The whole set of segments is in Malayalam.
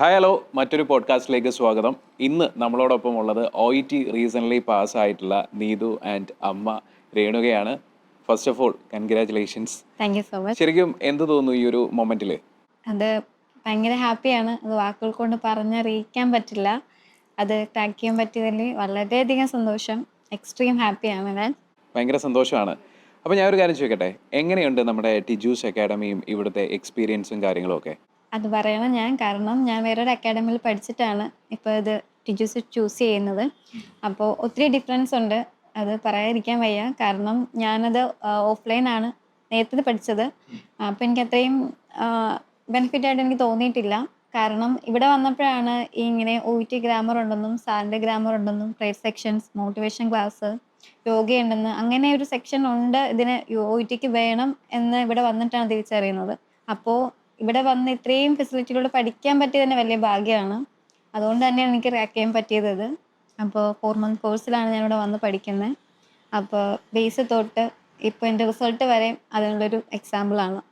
ഹായ് ഹലോ മറ്റൊരു പോഡ്കാസ്റ്റിലേക്ക് സ്വാഗതം. ഇന്ന് നമ്മളോടൊപ്പം ഉള്ളത് ഒ ഇ ടി റീസെന്റ്ലി പാസ്സായിട്ടുള്ള നീതു ആൻഡ് അമ്മ രേണുകയാണ്. First of all congratulations thank you so much ശരിക്കും എന്ത് തോന്നുന്നു ഈ ഒരു മൊമെന്റിൽ അത് ഭയങ്കര ഹാപ്പിയാണ് അത് വാക്കുകൾ കൊണ്ട് പറഞ്ഞറിയിക്കാൻ പറ്റില്ല. അത് ട്രാക്ക് ചെയ്യാൻ പറ്റിയതിൽ വളരെയധികം സന്തോഷം. എക്സ്ട്രീം ഹാപ്പിയാണ് ഞാൻ. ഭയങ്കര സന്തോഷമാണ്. അപ്പോൾ ഞാൻ ഒരു കാര്യം ചോദിക്കട്ടെ? എങ്ങനെയുണ്ട് നമ്മുടെ ടിജൂസ് അക്കാഡമിയും ഇവിടുത്തെ എക്സ്പീരിയൻസും കാര്യങ്ങളും ഒക്കെ? അത് പറയണം ഞാൻ. കാരണം ഞാൻ വേറൊരു അക്കാഡമിയിൽ പഠിച്ചിട്ടാണ് ഇപ്പോൾ ഇത് ടീച്ചേഴ്സ് ചൂസ് ചെയ്യുന്നത്. അപ്പോൾ ഒത്തിരി ഡിഫറൻസ് ഉണ്ട്. അത് പറയാതിരിക്കാൻ വയ്യ. കാരണം ഞാനത് ഓഫ്ലൈൻ ആണ് നേരത്തെ പഠിച്ചത്. അപ്പോൾ എനിക്ക് അത്രയും ബെനിഫിറ്റ് ആയിട്ട് എനിക്ക് തോന്നിയിട്ടില്ല. കാരണം ഇവിടെ വന്നപ്പോഴാണ് ഇങ്ങനെ ഒ ടി ഗ്രാമർ ഉണ്ടെന്നും സാറിന്റെ ഗ്രാമർ ഉണ്ടെന്നും ട്രേഡ് സെക്ഷൻസ് മോട്ടിവേഷൻ ക്ലാസ് യോഗയുണ്ടെന്ന് അങ്ങനെ ഒരു സെക്ഷൻ ഉണ്ട് ഇതിന് ഒ ടിക്ക് വേണം എന്ന് ഇവിടെ വന്നിട്ടാണ് തിരിച്ചറിയുന്നത്. അപ്പോൾ ഇവിടെ വന്ന് ഇത്രയും ഫെസിലിറ്റിയിലൂടെ പഠിക്കാൻ പറ്റിയത് തന്നെ വലിയ ഭാഗ്യമാണ്. അതുകൊണ്ട് തന്നെയാണ് എനിക്ക് റാക്ക് ചെയ്യാൻ പറ്റിയത്. അപ്പോൾ ഫോർ മന്ത് കോഴ്സിലാണ് ഞാൻ ഇവിടെ വന്ന് പഠിക്കുന്നത് അപ്പോൾ ബേസ് തൊട്ട് ഇപ്പോൾ എന്റെ റിസൾട്ട് വരെ അതിനുള്ളൊരു എക്സാമ്പിളാണ്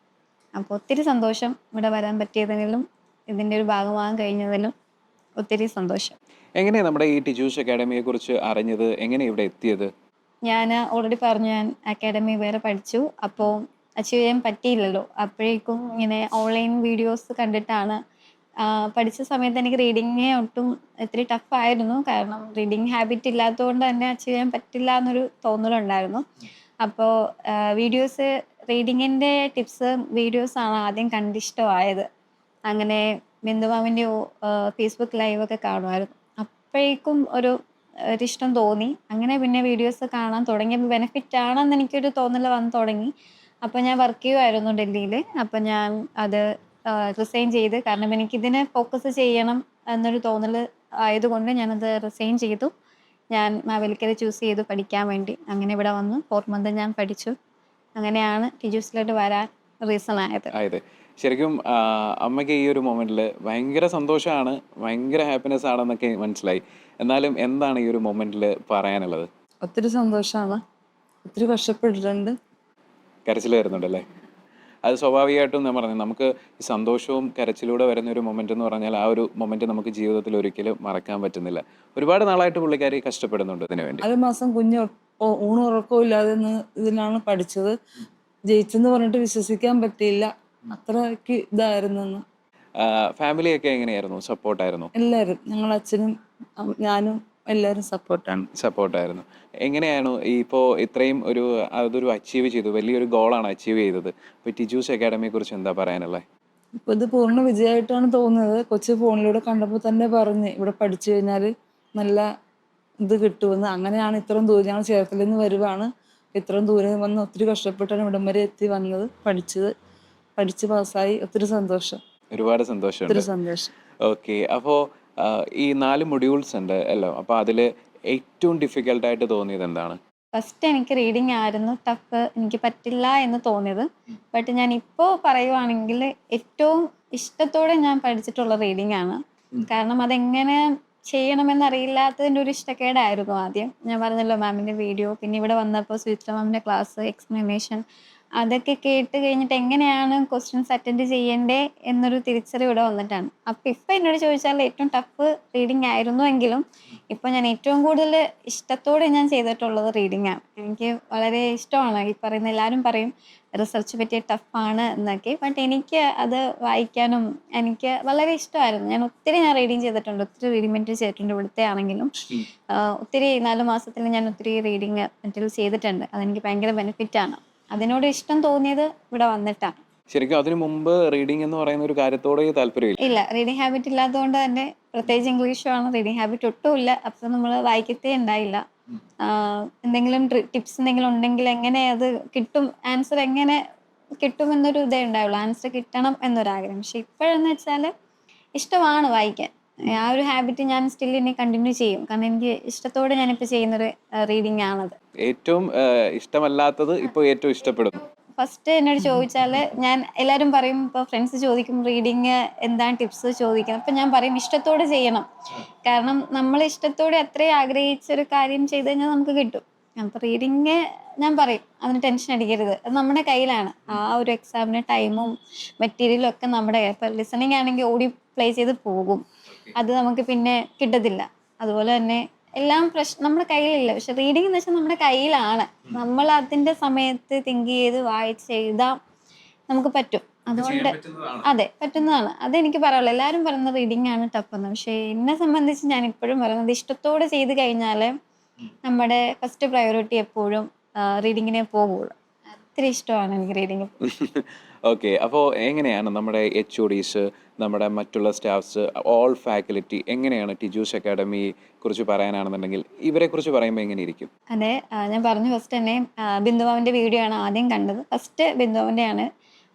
അപ്പോൾ ഒത്തിരി സന്തോഷം ഇവിടെ വരാൻ പറ്റിയതിലും ഇതിന്റെ ഒരു ഭാഗമാകാൻ കഴിഞ്ഞതിലും ഒത്തിരി സന്തോഷം. എങ്ങനെയാണ് നമ്മുടെ ഈ ടിജൂസ് അക്കാഡമിയെ കുറിച്ച് അറിഞ്ഞത്? എങ്ങനെ ഇവിടെ എത്തിയത്? ഞാൻ ഓൾറെഡി പറഞ്ഞു ഞാൻ അക്കാഡമി വേറെ പഠിച്ചു. അപ്പോൾ അച്ചീവ് ചെയ്യാൻ പറ്റിയില്ലല്ലോ. അപ്പോഴേക്കും ഇങ്ങനെ ഓൺലൈൻ വീഡിയോസ് കണ്ടിട്ടാണ് പഠിച്ച സമയത്ത് എനിക്ക് റീഡിങ് ഒട്ടും ഇത്തിരി ടഫ് ആയിരുന്നു. കാരണം റീഡിങ് ഹാബിറ്റ് ഇല്ലാത്തതുകൊണ്ട് തന്നെ അച്ചീവ് ചെയ്യാൻ പറ്റില്ല എന്നൊരു തോന്നലുണ്ടായിരുന്നു. അപ്പോൾ വീഡിയോസ് റീഡിങ്ങിന്റെ ടിപ്സ് വീഡിയോസ് ആണ് ആദ്യം കണ്ടിഷ്ടമായത് അങ്ങനെ ബിന്ദുമാമിന്റെ ഫേസ്ബുക്ക് ലൈവൊക്കെ കാണുമായിരുന്നു. അപ്പോഴേക്കും ഒരു ഒരിഷ്ടം തോന്നി. അങ്ങനെ പിന്നെ വീഡിയോസ് കാണാൻ തുടങ്ങിയപ്പോൾ ബെനിഫിറ്റ് ആണെന്ന് എനിക്കൊരു തോന്നൽ വന്നു തുടങ്ങി. അപ്പോൾ ഞാൻ വർക്ക് ചെയ്യുമായിരുന്നു ഡൽഹിയിൽ അപ്പോൾ ഞാൻ അത് റിസൈൻ ചെയ്ത് കാരണം എനിക്ക് ഇതിനെ ഫോക്കസ് ചെയ്യണം എന്നൊരു തോന്നൽ ആയതുകൊണ്ട് ഞാനത് റിസൈൻ ചെയ്തു. ഞാൻ മാവേലിക്കര ചൂസ് ചെയ്തു പഠിക്കാൻ വേണ്ടി. അങ്ങനെ ഇവിടെ വന്നു. ഫോർ മന്ത് ഞാൻ പഠിച്ചു. അങ്ങനെയാണ് ടീച്ചേഴ്സിലോട്ട് വരാൻ റീസൺ ആയത്. ആയത്. ശരിക്കും അമ്മയ്ക്ക് ഈ ഒരു മൊമെന്റിൽ ഭയങ്കര സന്തോഷമാണ് ഭയങ്കര ഹാപ്പിനെസ് ആണെന്നൊക്കെ മനസ്സിലായി. എന്നാലും എന്താണ് ഈ ഒരു മൊമെന്റിൽ പറയാനുള്ളത്? ഒത്തിരി സന്തോഷമാണ്. ഒത്തിരി കഷ്ടപ്പെട്ടിട്ടുണ്ട്. കരച്ചിൽ വരുന്നുണ്ടല്ലേ? അത് സ്വാഭാവികമായിട്ടും ഞാൻ പറഞ്ഞു നമുക്ക് ഈ സന്തോഷവും കരച്ചിലൂടെ വരുന്ന ഒരു മൊമെന്റ് എന്ന് പറഞ്ഞാൽ ആ ഒരു മൊമെന്റ് നമുക്ക് ജീവിതത്തിൽ ഒരിക്കലും മറക്കാൻ പറ്റുന്നില്ല. ഒരുപാട് നാളായിട്ട് പുള്ളിക്കാരി കഷ്ടപ്പെടുന്നുണ്ട് ഇതിനു വേണ്ടി. അത് മാസം കുഞ്ഞ് ഒ- ഊണും ഉറക്കവും ഇല്ലാതെ ഇതിലാണ് പഠിച്ചത്. ജയിച്ചെന്ന് പറഞ്ഞിട്ട് വിശ്വസിക്കാൻ പറ്റിയില്ല. അത്രയ്ക്ക് ഇതായിരുന്നു ഫാമിലിയൊക്കെ എങ്ങനെയായിരുന്നു? സപ്പോർട്ടായിരുന്നു എല്ലാവരും ഞങ്ങൾ അച്ഛനും ഞാനും എല്ലാവരും സപ്പോർട്ടാണ്. സപ്പോർട്ടായിരുന്നു. എങ്ങനെയാണ് ഇപ്പോ ഇപ്പോൾ ഇത്രയും ഒരു അതൊരു അച്ചീവ് ചെയ്തു? വലിയൊരു ഗോളാണ് അച്ചീവ് ചെയ്തത്. ഇപ്പോൾ ടിജൂസ് അക്കാഡമിയെ കുറിച്ച് എന്താ പറയാനുള്ളത് ഇപ്പൊ ഇത് പൂർണ വിജയമായിട്ടാണ് തോന്നുന്നത്. കൊച്ചു ഫോണിലൂടെ കണ്ടപ്പോൾ തന്നെ പറഞ്ഞ് ഇവിടെ പഠിച്ചു കഴിഞ്ഞാൽ നല്ല ഇത് കിട്ടുമെന്ന്. അങ്ങനെയാണ് ഇത്രയും ദൂരം ഞങ്ങൾ ചേർത്തലിൽ നിന്ന് വരുവാണ്. ഇത്രയും ദൂരം വന്ന് ഒത്തിരി കഷ്ടപ്പെട്ടാണ് ഇവിടം വരെ എത്തി വന്നത്. പഠിച്ചത് പഠിച്ച് പാസ്സായി. ഒത്തിരി സന്തോഷം. ഒരുപാട് സന്തോഷം ഒത്തിരി സന്തോഷം. ഓക്കെ. അപ്പോൾ ഈ നാല് മൊഡ്യൂൾസ് ഉണ്ട് അല്ലോ. അപ്പോൾ അതിൽ ഏറ്റവും ഡിഫിക്കൽട്ടായിട്ട് തോന്നിയത് എന്താണ്? ഫസ്റ്റ് എനിക്ക് റീഡിങ് ആയിരുന്നു ടഫ് എനിക്ക് പറ്റില്ല എന്ന് തോന്നിയത്. ബട്ട് ഞാൻ ഇപ്പോൾ പറയുവാണെങ്കിൽ ഏറ്റവും ഇഷ്ടത്തോടെ ഞാൻ പഠിച്ചിട്ടുള്ള റീഡിംഗ് ആണ്. കാരണം അതെങ്ങനെ ചെയ്യണമെന്നറിയില്ലാത്തതിന്റെ ഒരു ഇഷ്ടക്കേടായിരുന്നു ആദ്യം. ഞാൻ പറഞ്ഞല്ലോ മാമിന്റെ വീഡിയോ പിന്നെ ഇവിടെ വന്നപ്പോൾ സുചിത്ര മാമിന്റെ ക്ലാസ് എക്സ്പ്ലനേഷൻ അതൊക്കെ കേട്ട് കഴിഞ്ഞിട്ട് എങ്ങനെയാണ് ക്വസ്റ്റ്യൻസ് അറ്റൻഡ് ചെയ്യേണ്ടേ എന്നൊരു തിരിച്ചറിവ് ഇവിടെ വന്നിട്ടാണ്. അപ്പം ഇപ്പം എന്നോട് ചോദിച്ചാൽ ഏറ്റവും ടഫ് റീഡിംഗ് ആയിരുന്നു എങ്കിലും ഇപ്പം ഞാൻ ഏറ്റവും കൂടുതൽ ഇഷ്ടത്തോടെ ഞാൻ ചെയ്തിട്ടുള്ളത് റീഡിംഗ് ആണ് എനിക്ക് വളരെ ഇഷ്ടമാണ്. ഈ പറയുന്ന എല്ലാവരും പറയും റിസർച്ച് പറ്റിയ ടഫാണ് എന്നൊക്കെ. ബട്ട് എനിക്ക് അത് വായിക്കാനും എനിക്ക് വളരെ ഇഷ്ടമായിരുന്നു. ഞാൻ ഒത്തിരി ഞാൻ റീഡിങ് ചെയ്തിട്ടുണ്ട്. ഒത്തിരി റീഡിംഗ് മെറ്റീരിയൽ ചെയ്തിട്ടുണ്ട് ഇവിടുത്തെ ആണെങ്കിലും. ഒത്തിരി നാല് മാസത്തിൽ ഞാൻ ഒത്തിരി റീഡിങ് മെറ്റീരിയൽ ചെയ്തിട്ടുണ്ട്. അതെനിക്ക് ഭയങ്കര ബെനിഫിറ്റാണ് അതിനോട് ഇഷ്ടം തോന്നിയത് ഇവിടെ വന്നിട്ടാണ്. ശരിക്കും അതിനു മുമ്പ് റീഡിംഗ് എന്ന് പറയുന്ന ഒരു കാര്യത്തോടെ താല്പര്യമില്ല. ഇല്ല റീഡിംഗ് ഹാബിറ്റ് ഇല്ലാത്തതുകൊണ്ട് തന്നെ പ്രത്യേകിച്ച് ഇംഗ്ലീഷുമാണ് റീഡിംഗ് ഹാബിറ്റ് ഒട്ടും ഇല്ല. അപ്പം നമ്മൾ വായിക്കത്തേ ഉണ്ടായില്ല. എന്തെങ്കിലും ടിപ്സ് എന്തെങ്കിലും ഉണ്ടെങ്കിൽ എങ്ങനെ അത് കിട്ടും? ആൻസർ എങ്ങനെ കിട്ടും എന്നൊരു ഇതേ ഉണ്ടാവുള്ളൂ. ആൻസർ കിട്ടണം എന്നൊരാഗ്രഹം. പക്ഷെ ഇപ്പോഴെന്ന് വെച്ചാൽ ഇഷ്ടമാണ് വായിക്കാൻ. ആ ഒരു ഹാബിറ്റ് ഞാൻ സ്റ്റിൽ ഇനി കണ്ടിന്യൂ ചെയ്യും. കാരണം എനിക്ക് ഇഷ്ടത്തോടെ ഞാൻ ഞാനിപ്പോൾ ചെയ്യുന്നൊരു റീഡിംഗ് ആണത്. ഏറ്റവും ഇഷ്ടമല്ലാത്തത് ഇപ്പോൾ ഏറ്റവും ഇഷ്ടപ്പെടുന്നു. ഫസ്റ്റ് എന്നോട് ചോദിച്ചാൽ ഞാൻ എല്ലാവരും പറയും ഇപ്പോൾ ഫ്രണ്ട്സ് ചോദിക്കും റീഡിങ് എന്താണ് ടിപ്സ് ചോദിക്കുന്നത്. അപ്പം ഞാൻ പറയും ഇഷ്ടത്തോടെ ചെയ്യണം. കാരണം നമ്മൾ ഇഷ്ടത്തോടെ അത്രയും ആഗ്രഹിച്ച ഒരു കാര്യം ചെയ്ത് കഴിഞ്ഞാൽ നമുക്ക് കിട്ടും. അപ്പം റീഡിങ് ഞാൻ പറയും അതിന് ടെൻഷൻ അടിക്കരുത്. അത് നമ്മുടെ കയ്യിലാണ്. ആ ഒരു എക്സാമിന് ടൈമും മെറ്റീരിയലും ഒക്കെ നമ്മുടെ ഇപ്പം ലിസണിങ് ആണെങ്കിൽ ഓടി പ്ലേ ചെയ്ത് പോകും. അത് നമുക്ക് പിന്നെ കിട്ടത്തില്ല. അതുപോലെ തന്നെ എല്ലാം പ്രശ്നം നമ്മുടെ കയ്യിലില്ല. പക്ഷെ റീഡിംഗ് എന്ന് വെച്ചാൽ നമ്മുടെ കയ്യിലാണ്. നമ്മൾ അതിന്റെ സമയത്ത് തിങ്ക് ചെയ്ത് വായിച്ച് എഴുതാം നമുക്ക് പറ്റും. അതുകൊണ്ട് അതെ പറ്റുന്നതാണ്. അതെനിക്ക് പറയാനുള്ളൂ. എല്ലാവരും പറയുന്നത് റീഡിംഗ് ആണ് ടഫെന്ന് പക്ഷെ എന്നെ സംബന്ധിച്ച് ഞാൻ ഇപ്പോഴും പറയുന്നത് ഇഷ്ടത്തോടെ ചെയ്ത് കഴിഞ്ഞാൽ നമ്മുടെ ഫസ്റ്റ് പ്രയോറിറ്റി എപ്പോഴും റീഡിങ്ങിനെ പോകുള്ളൂ അത്ര ഇഷ്ടമാണ് എനിക്ക് റീഡിങ് ഓക്കെ അപ്പോൾ എങ്ങനെയാണ് നമ്മുടെ എച്ച് ഒ ഡീസ് നമ്മുടെ മറ്റുള്ള സ്റ്റാഫ്സ് ഓൾ ഫാക്കൽറ്റി എങ്ങനെയാണ് ടിജൂസ് അക്കാഡമി കുറിച്ച് പറയാനാണെന്നുണ്ടെങ്കിൽ ഇവരെ കുറിച്ച് പറയുമ്പോൾ എങ്ങനെ ഇരിക്കും? അതെ ഞാൻ പറഞ്ഞു ഫസ്റ്റ് തന്നെ ബിന്ദുവാവിന്റെ വീഡിയോ ആണ് ആദ്യം കണ്ടത്. ഫസ്റ്റ് ബിന്ദുവാവിന്റെ ആണ്.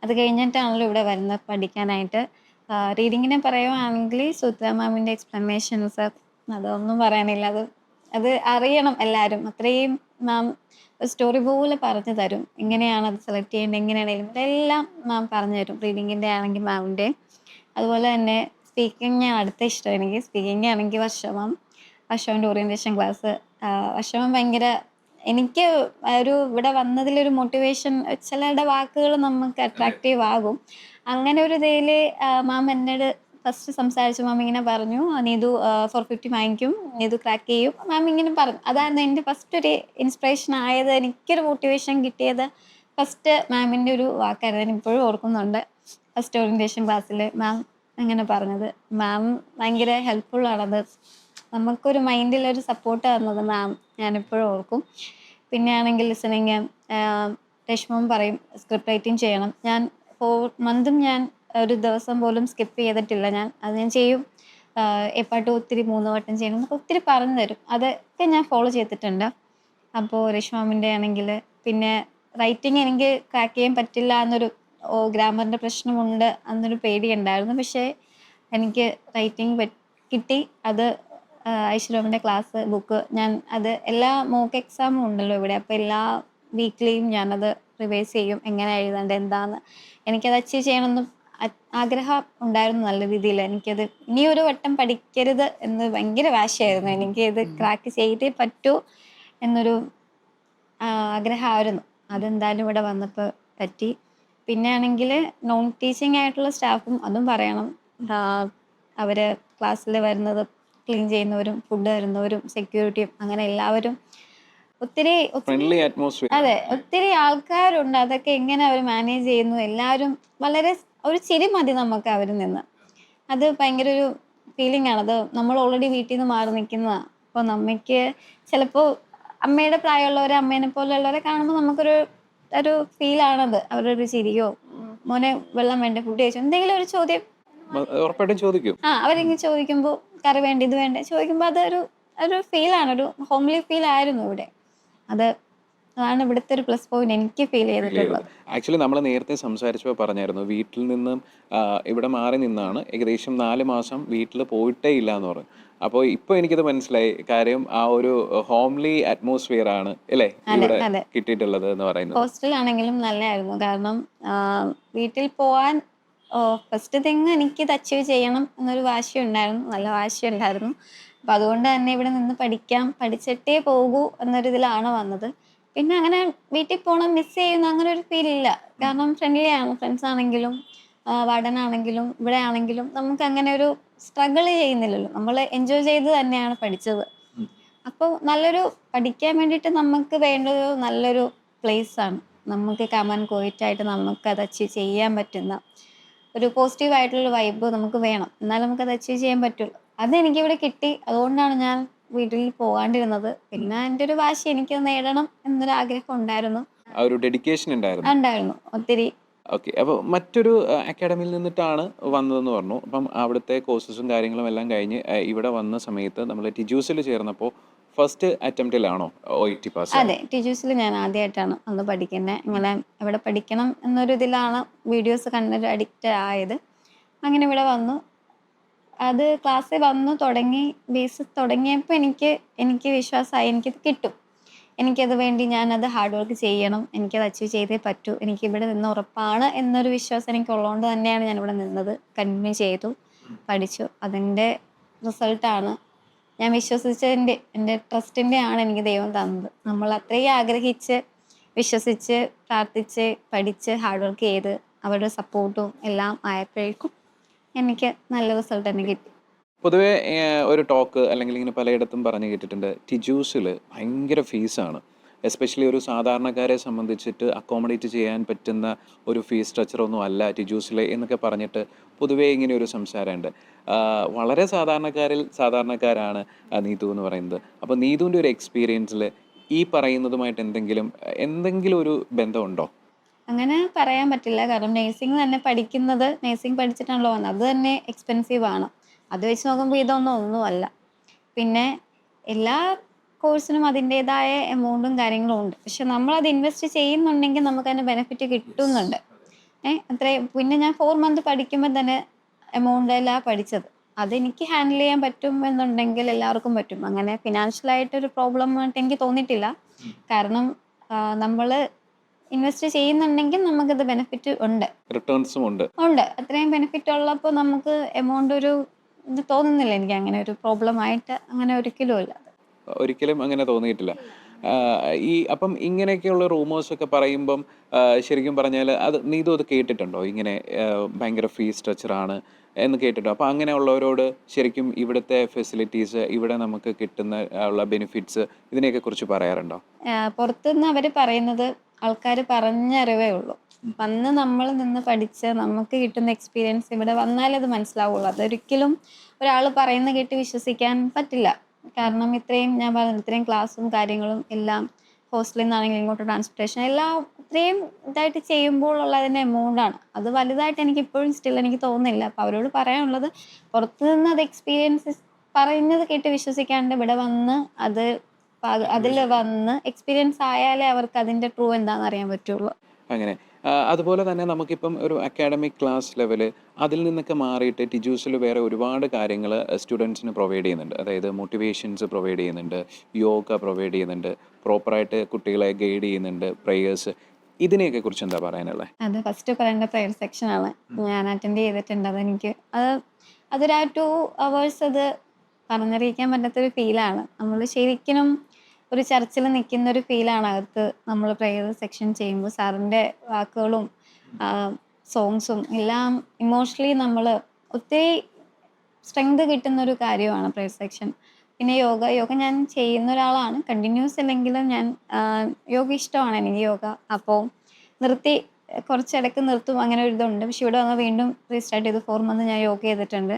അത് കഴിഞ്ഞിട്ടാണല്ലോ ഇവിടെ വരുന്നത് പഠിക്കാനായിട്ട്. റീഡിങ്ങിനെ പറയുവാണെങ്കിൽ സുത്ര മാമിന്റെ എക്സ്പ്ലനേഷൻസ് അതൊന്നും പറയാനില്ല. അത് അത് അറിയണം എല്ലാവരും അത്രയും മാം സ്റ്റോറി പോലെ പറഞ്ഞു തരും. എങ്ങനെയാണ് അത് സെലക്ട് ചെയ്യേണ്ടത് എങ്ങനെയാണെങ്കിലും ഇതെല്ലാം മാം പറഞ്ഞു തരും. റീഡിങ്ങിന്റെ ആണെങ്കിൽ മാമിന്റെ അതുപോലെ തന്നെ സ്പീക്കിംഗ് അടുത്ത ഇഷ്ടം എനിക്ക്. സ്പീക്കിംഗ് ആണെങ്കിൽ വർഷമാം വർഷമന്റെ ഓറിയന്റേഷൻ ക്ലാസ് വർഷമം ഭയങ്കര എനിക്ക് ഒരു ഇവിടെ വന്നതിലൊരു മോട്ടിവേഷൻ ചിലരുടെ വാക്കുകൾ നമുക്ക് അട്രാക്റ്റീവ് ആകും. അങ്ങനെ ഒരു ഇതിൽ മാം എന്നോട് ഫസ്റ്റ് സംസാരിച്ചു മാം ഇങ്ങനെ പറഞ്ഞു "ആ, നീതു ഫോർ ഫിഫ്റ്റി വാങ്ങിക്കും നീതു ക്രാക്ക് ചെയ്യും. മാം ഇങ്ങനെ പറഞ്ഞു. അതായിരുന്നു എന്റെ ഫസ്റ്റ് ഒരു ഇൻസ്പിറേഷൻ ആയത് എനിക്കൊരു മോട്ടിവേഷൻ കിട്ടിയത് ഫസ്റ്റ് മാമിന്റെ ഒരു വാക്കായിരുന്നു. ഞാൻ ഇപ്പോഴും ഓർക്കുന്നുണ്ട് ഫസ്റ്റ് ഓറിയന്റേഷൻ ക്ലാസ്സിൽ മാം അങ്ങനെ പറഞ്ഞത്. മാം ഭയങ്കര ഹെൽപ്ഫുള്ളാണത് നമുക്കൊരു മൈൻഡിൽ ഒരു സപ്പോർട്ട് തന്നത് മാം. ഞാനിപ്പോഴും ഓർക്കും. പിന്നെ ആണെങ്കിൽ ലിസണിങ് രശ്മം പറയും സ്ക്രിപ്റ്റ് റൈറ്റിംഗ് ചെയ്യണം. ഞാൻ ഫോർ മന്തും ഞാൻ ഒരു ദിവസം പോലും സ്കിപ്പ് ചെയ്തിട്ടില്ല. ഞാൻ അത് ഞാൻ ചെയ്യും. എപ്പാട്ട് ഒത്തിരി മൂന്ന് വട്ടം ചെയ്യണം എന്നൊക്കെ ഒത്തിരി പറഞ്ഞു തരും. അതൊക്കെ ഞാൻ ഫോളോ ചെയ്തിട്ടുണ്ട്. അപ്പോൾ രശ്മാമിന്റെ ആണെങ്കിൽ പിന്നെ റൈറ്റിംഗ് എനിക്ക് ക്രാക്ക് ചെയ്യാൻ പറ്റില്ല എന്നൊരു ഓ ഗ്രാമറിന്റെ പ്രശ്നമുണ്ട് എന്നൊരു പേടിയുണ്ടായിരുന്നു. പക്ഷേ എനിക്ക് റൈറ്റിംഗ് കിട്ടി. അത് ഐശ്വര്യമിന്റെ ക്ലാസ് ബുക്ക് ഞാൻ അത് എല്ലാ മോക്ക് എക്സാമും ഉണ്ടല്ലോ ഇവിടെ. അപ്പോൾ എല്ലാ വീക്ക്ലിയും ഞാനത് റിവൈസ് ചെയ്യും. എങ്ങനെ എഴുതേണ്ടത് എന്താന്ന്. എനിക്കത് അച്ചീവ് ചെയ്യണമെന്ന് ആഗ്രഹം ഉണ്ടായിരുന്നു നല്ല രീതിയിൽ. എനിക്കത് ഇനി ഒരു വട്ടം പഠിക്കരുത് എന്ന് ഭയങ്കര വാശിയായിരുന്നു. എനിക്ക് ഇത് ക്രാക്ക് ചെയ്തേ പറ്റൂ എന്നൊരു ആഗ്രഹമായിരുന്നു. അതെന്തായാലും ഇവിടെ വന്നപ്പോൾ പറ്റി. പിന്നെ ആണെങ്കിൽ നോൺ ടീച്ചിങ് ആയിട്ടുള്ള സ്റ്റാഫും അതും പറയണം. അവർ ക്ലാസ്സിൽ വരുന്നത് ക്ലീൻ ചെയ്യുന്നവരും ഫുഡ് തരുന്നവരും സെക്യൂരിറ്റിയും അങ്ങനെ എല്ലാവരും ഒത്തിരി ഫ്രണ്ട്ലി അറ്റ്മോസ്ഫിയർ അതെ ഒത്തിരി ആൾക്കാരുണ്ട്. അതൊക്കെ എങ്ങനെ അവർ മാനേജ് ചെയ്യുന്നു? എല്ലാവരും വളരെ ഒരു ചിരി മതി നമുക്ക് അവരിൽ നിന്ന്. അത് ഭയങ്കര ഒരു ഫീലിംഗ് ആണ്. അത് നമ്മൾ ഓൾറെഡി വീട്ടിൽ നിന്ന് മാറി നിൽക്കുന്നതാണ് അപ്പോൾ നമ്മയ്ക്ക് ചിലപ്പോൾ അമ്മയുടെ പ്രായമുള്ളവരെ അമ്മേനെ പോലെയുള്ളവരെ കാണുമ്പോൾ നമുക്കൊരു ഒരു ഫീലാണത് അവരുടെ ഒരു ചിരിയോ മോനെ വെള്ളം വേണ്ട ഫുഡ് കഴിച്ചോ എന്തെങ്കിലും ഒരു ചോദ്യം. ഉറപ്പായിട്ടും ചോദിക്കും. ആ അവരിങ്ങനെ ചോദിക്കുമ്പോൾ കറി വേണ്ട ഇത് വേണ്ട ചോദിക്കുമ്പോൾ അതൊരു ഒരു ഫീലാണ് ഒരു ഹോംലി ഫീൽ ആയിരുന്നു ഇവിടെ. അത് അതാണ് ഇവിടുത്തെ ഒരു പ്ലസ് പോയിന്റ് എനിക്ക് ഫീൽ ചെയ്തിട്ടുള്ളത്. ആക്ച്വലി നമ്മൾ നേരത്തെ സംസാരിച്ചപ്പോൾ പറഞ്ഞായിരുന്നു വീട്ടിൽ നിന്നും ഇവിടെ മാറി നിന്നാണ് ഏകദേശം നാല് മാസം വീട്ടിൽ പോയിട്ടേ ഇല്ല എന്ന് പറഞ്ഞു. അപ്പോൾ ഇപ്പോൾ എനിക്കത് മനസ്സിലായി. കാര്യം ആ ഒരു ഹോംലി അറ്റ്മോസ്ഫിയർ ആണ് അല്ലേ? ഇവിടെ. കിട്ടിയിട്ടുള്ളത് എന്ന് പറയുന്നത്. ഹോസ്റ്റലാണെങ്കിലും നല്ലതായിരുന്നു. കാരണം വീട്ടിൽ പോവാൻ ഫസ്റ്റ് തിങ് എനിക്ക് ഇത് അച്ചീവ് ചെയ്യണം എന്നൊരു വാശി ഉണ്ടായിരുന്നു നല്ല വാശി ഉണ്ടായിരുന്നു അപ്പം അതുകൊണ്ട് തന്നെ ഇവിടെ നിന്ന് പഠിക്കാം പഠിച്ചിട്ടേ പോകൂ എന്നൊരു ഇതിലാണ് വന്നത്. പിന്നെ അങ്ങനെ വീട്ടിൽ പോകണം മിസ് ചെയ്യുന്ന അങ്ങനെ ഒരു ഫീൽ ഇല്ല. കാരണം ഫ്രണ്ട്ലി ആണ് ഫ്രണ്ട്സ് ആണെങ്കിലും വാർഡനാണെങ്കിലും ഇവിടെ ആണെങ്കിലും നമുക്ക് അങ്ങനെ ഒരു സ്ട്രഗിൾ ചെയ്യുന്നില്ലല്ലോ. നമ്മൾ എൻജോയ് ചെയ്ത് തന്നെയാണ് പഠിച്ചത്. അപ്പോൾ നല്ലൊരു പഠിക്കാൻ വേണ്ടിയിട്ട് നമുക്ക് വേണ്ടത് നല്ലൊരു പ്ലേസ് ആണ്. നമുക്ക് കമാൻ കോയിറ്റായിട്ട് നമുക്ക് അത് അച്ചീവ് ചെയ്യാൻ പറ്റുന്ന ഒരു പോസിറ്റീവ് ആയിട്ടുള്ള വൈബ് നമുക്ക് വേണം. എന്നാൽ നമുക്ക് അത് അച്ചീവ് ചെയ്യാൻ പറ്റുള്ളൂ. അത് എനിക്ക് ഇവിടെ കിട്ടി. അതുകൊണ്ടാണ് ഞാൻ വീട്ടിൽ പോകാണ്ടിരുന്നത്. പിന്നെ എന്റെ ഒരു വാശി എനിക്ക് നേടണം എന്നൊരു ആഗ്രഹം ഉണ്ടായിരുന്നു. ആ ഒരു ഡെഡിക്കേഷൻ ഉണ്ടായിരുന്നു. ഉണ്ടായിരുന്നു. ഒത്തിരി. ഓക്കെ അപ്പോൾ മറ്റൊരു അക്കാഡമിയിൽ നിന്നിട്ടാണ് വന്നതെന്ന് പറഞ്ഞു. അപ്പം അവിടുത്തെ കോഴ്സസും കാര്യങ്ങളും എല്ലാം കഴിഞ്ഞ് ഇവിടെ വന്ന സമയത്ത് നമ്മൾ ടിജൂസിൽ ചേർന്നപ്പോൾ ഫസ്റ്റ് അറ്റംപ്റ്റിലാണോ ഒ ഇ ടി പാസ് അതെ. ടിജൂസിൽ ഞാൻ ആദ്യമായിട്ടാണ് അന്ന് പഠിക്കുന്നത് ഇങ്ങനെ ഇവിടെ പഠിക്കണം എന്നൊരു ഇതിലാണ് വീഡിയോസ് കണ്ടൊരു അഡിക്റ്റ് ആയത്. അങ്ങനെ ഇവിടെ വന്നു. അത് ക്ലാസ്സിൽ വന്നു തുടങ്ങി ബേസ് തുടങ്ങിയപ്പോൾ എനിക്ക് എനിക്ക് വിശ്വാസമായി എനിക്കത് കിട്ടും. എനിക്കത് വേണ്ടി ഞാനത് ഹാർഡ് വർക്ക് ചെയ്യണം എനിക്കത് അച്ചീവ് ചെയ്തേ പറ്റൂ എനിക്ക് ഇവിടെ നിന്ന് ഉറപ്പാണ് എന്നൊരു വിശ്വാസം എനിക്ക് ഉള്ളതുകൊണ്ട് തന്നെയാണ് ഞാൻ ഇവിടെ നിന്നത്. കണ്ടിന്യൂ ചെയ്തു പഠിച്ചു. അതിന്റെ റിസൾട്ടാണ് ഞാൻ വിശ്വസിച്ചതിന്റെ എന്റെ ട്രസ്റ്റിന്റെ ആണ് എനിക്ക് ദൈവം തന്നത്. നമ്മൾ അത്രയും ആഗ്രഹിച്ച് വിശ്വസിച്ച് പ്രാർത്ഥിച്ച് പഠിച്ച് ഹാർഡ് വർക്ക് ചെയ്ത് അവരുടെ സപ്പോർട്ടും എല്ലാം ആയപ്പോഴേക്കും എനിക്ക് നല്ല റിസൾട്ട് തന്നെ കിട്ടി. പൊതുവേ ഒരു ടോക്ക് അല്ലെങ്കിൽ ഇങ്ങനെ പലയിടത്തും പറഞ്ഞു കേട്ടിട്ടുണ്ട്. ടിജൂസിൽ ഭയങ്കര ഫീസാണ് എസ്പെഷ്യലി ഒരു സാധാരണക്കാരെ സംബന്ധിച്ചിട്ട് അക്കോമഡേറ്റ് ചെയ്യാൻ പറ്റുന്ന ഒരു ഫീസ് സ്ട്രക്ചറൊന്നും അല്ല ടിജൂസിലെ എന്നൊക്കെ പറഞ്ഞിട്ട് പൊതുവേ ഇങ്ങനെ ഒരു സംസാരമുണ്ട്. വളരെ സാധാരണക്കാരിൽ സാധാരണക്കാരാണ് നീതു എന്ന് പറയുന്നത്. അപ്പോൾ നീതുവിന്റെ ഒരു എക്സ്പീരിയൻസിൽ ഈ പറയുന്നതുമായിട്ട് എന്തെങ്കിലും എന്തെങ്കിലും ഒരു ബന്ധമുണ്ടോ? അങ്ങനെ പറയാൻ പറ്റില്ല. കാരണം നേഴ്സിംഗ് തന്നെ പഠിക്കുന്നത് നേഴ്സിംഗ് പഠിച്ചിട്ടാണല്ലോ വന്നത്. അത് തന്നെ എക്സ്പെൻസീവ് ആണ്. അത് വെച്ച് നോക്കുമ്പോൾ ഇതൊന്നും ഒന്നുമല്ല പിന്നെ എല്ലാ കോഴ്സിനും അതിന്റെതായ എമൗണ്ടും കാര്യങ്ങളും ഉണ്ട്. പക്ഷെ നമ്മൾ അത് ഇൻവെസ്റ്റ് ചെയ്യുന്നുണ്ടെങ്കിൽ നമുക്ക് അതിന് ബെനിഫിറ്റ് കിട്ടുന്നുണ്ട്. ഏഹ് അത്രയും പിന്നെ ഞാൻ ഫോർ മന്ത് പഠിക്കുമ്പോൾ തന്നെ എമൗണ്ട് എല്ലാം പഠിച്ചത്. അതെനിക്ക് ഹാൻഡിൽ ചെയ്യാൻ പറ്റും എന്നുണ്ടെങ്കിൽ എല്ലാവർക്കും പറ്റും. അങ്ങനെ ഫിനാൻഷ്യലായിട്ടൊരു പ്രോബ്ലം ആയിട്ട് എനിക്ക് തോന്നിയിട്ടില്ല. കാരണം നമ്മൾ ഇൻവെസ്റ്റ് ചെയ്യുന്നുണ്ടെങ്കിൽ നമുക്കത് ബെനിഫിറ്റ് ഉണ്ട്. റിട്ടേൺസും ഉണ്ട്. ഉണ്ട്. അത്രയും ബെനിഫിറ്റ് ഉള്ളപ്പോൾ നമുക്ക് എമൗണ്ട് ഒരു ഇത് തോന്നുന്നില്ല എനിക്ക് അങ്ങനെ ഒരു പ്രോബ്ലം ആയിട്ട് അങ്ങനെ ഒരിക്കലും ഇല്ല. ഒരിക്കലും അങ്ങനെ തോന്നിയിട്ടില്ല. ഈ അപ്പം ഇങ്ങനെയൊക്കെയുള്ള റൂമേഴ്സ് ഒക്കെ പറയുമ്പം ശരിക്കും പറഞ്ഞാൽ അത് നീതു അത് കേട്ടിട്ടുണ്ടോ? ഇങ്ങനെ ഭയങ്കര ഫീ സ്ട്രക്ചറാണ് എന്ന് കേട്ടിട്ടോ അപ്പം അങ്ങനെയുള്ളവരോട് ശരിക്കും ഇവിടുത്തെ ഫെസിലിറ്റീസ് ഇവിടെ നമുക്ക് കിട്ടുന്ന ഉള്ള ബെനിഫിറ്റ്സ് ഇതിനെയൊക്കെ കുറിച്ച് പറയാറുണ്ടോ? പുറത്തുനിന്ന് അവർ പറയുന്നത് ആൾക്കാർ പറഞ്ഞറിവേ ഉള്ളൂ. വന്ന് നമ്മൾ നിന്ന് പഠിച്ച് നമുക്ക് കിട്ടുന്ന എക്സ്പീരിയൻസ് ഇവിടെ വന്നാലേ അത് മനസ്സിലാവുള്ളൂ. അതൊരിക്കലും ഒരാൾ പറയുന്ന കേട്ട് വിശ്വസിക്കാൻ പറ്റില്ല. കാരണം ഇത്രയും ഞാൻ പറഞ്ഞു ഇത്രയും ക്ലാസ്സും കാര്യങ്ങളും എല്ലാം ഹോസ്റ്റലിൽ നിന്നാണെങ്കിലും ഇങ്ങോട്ട് ട്രാൻസ്പോർട്ടേഷൻ എല്ലാം ഇത്രയും ഇതായിട്ട് ചെയ്യുമ്പോൾ ഉള്ള അതിന്റെ ആണ്. അത് വലുതായിട്ട് എനിക്ക് ഇപ്പോഴും സ്റ്റിൽ എനിക്ക് തോന്നുന്നില്ല. അപ്പോൾ അവരോട് പറയാനുള്ളത് പുറത്തു നിന്ന് അത് എക്സ്പീരിയൻസ് പറയുന്നത് കേട്ട് വിശ്വസിക്കാണ്ട് ഇവിടെ വന്ന് അത് അതിൽ വന്ന് എക്സ്പീരിയൻസ് ആയാലേ അവർക്ക് അതിന്റെ ട്രൂ എന്താണെന്ന് അറിയാൻ പറ്റുള്ളൂ. അങ്ങനെ. അതുപോലെ തന്നെ നമുക്കിപ്പം ഒരു അക്കാഡമിക് ക്ലാസ് ലെവൽ അതിൽ നിന്നൊക്കെ മാറിയിട്ട് ടിജൂസിൽ വേറെ ഒരുപാട് കാര്യങ്ങൾ സ്റ്റുഡൻസിന് പ്രൊവൈഡ് ചെയ്യുന്നുണ്ട്. അതായത് മോട്ടിവേഷൻസ് പ്രൊവൈഡ് ചെയ്യുന്നുണ്ട് യോഗ പ്രൊവൈഡ് ചെയ്യുന്നുണ്ട് പ്രോപ്പറായിട്ട് കുട്ടികളെ ഗൈഡ് ചെയ്യുന്നുണ്ട് പ്രേയേഴ്സ് ഇതിനെയൊക്കെ കുറിച്ച് എന്താ പറയാനുള്ളത് അത് ഫസ്റ്റ് പറയേണ്ട പ്രയർ സെക്ഷനാണ് ഞാൻ അറ്റൻഡ് ചെയ്തിട്ടുണ്ട്. അതെനിക്ക് അത് അതൊരു ആ ടു അവേഴ്സ് അത് പറഞ്ഞറിയിക്കാൻ പറ്റാത്തൊരു ഫീലാണ് നമ്മൾ ശരിക്കും ഒരു ചർച്ചിൽ നിൽക്കുന്ന ഒരു ഫീലാണ് അകത്ത് നമ്മൾ പ്രേയർ സെക്ഷൻ ചെയ്യുമ്പോൾ. സാറിന്റെ വാക്കുകളും സോങ്സും എല്ലാം ഇമോഷണലി നമ്മൾ ഒത്തിരി സ്ട്രെങ്ത് കിട്ടുന്ന ഒരു കാര്യമാണ് പ്രേയർ സെക്ഷൻ പിന്നെ യോഗ യോഗ ഞാൻ ചെയ്യുന്ന ഒരാളാണ്. കണ്ടിന്യൂസ് അല്ലെങ്കിലും ഞാൻ യോഗ ഇഷ്ടമാണ് എനിക്ക് യോഗ. അപ്പോൾ നിർത്തി കുറച്ചിടയ്ക്ക് നിർത്തും അങ്ങനെ ഒരു ഇതുണ്ട്. പക്ഷെ ഇവിടെ വന്ന് വീണ്ടും റീസ്റ്റാർട്ട് ചെയ്ത്. ഫോർ മന്ത് ഞാൻ യോഗ ചെയ്തിട്ടുണ്ട്.